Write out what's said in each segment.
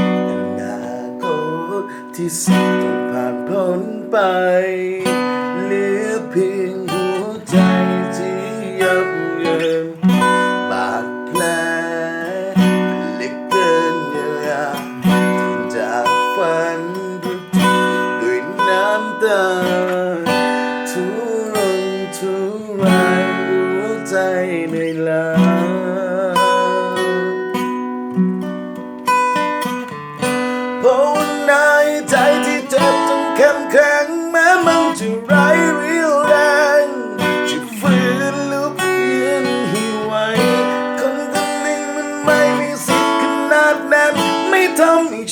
อนาคตที่สุดต้องผ่านพ้นไป เหลือเพียงหัวใจที่ยับเยินบาดแผลเล็กเกินเยียาจากฝันด้วยน้ำตาทุรนทุรายหัวใจในลา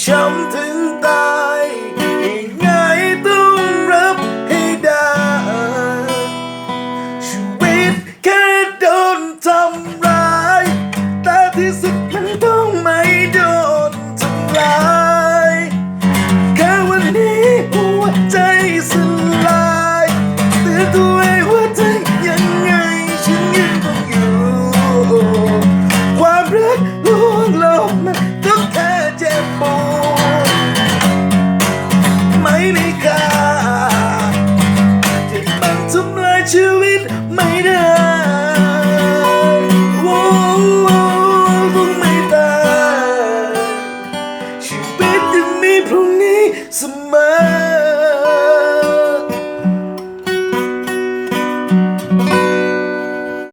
ช้ำถึงตา tomorrow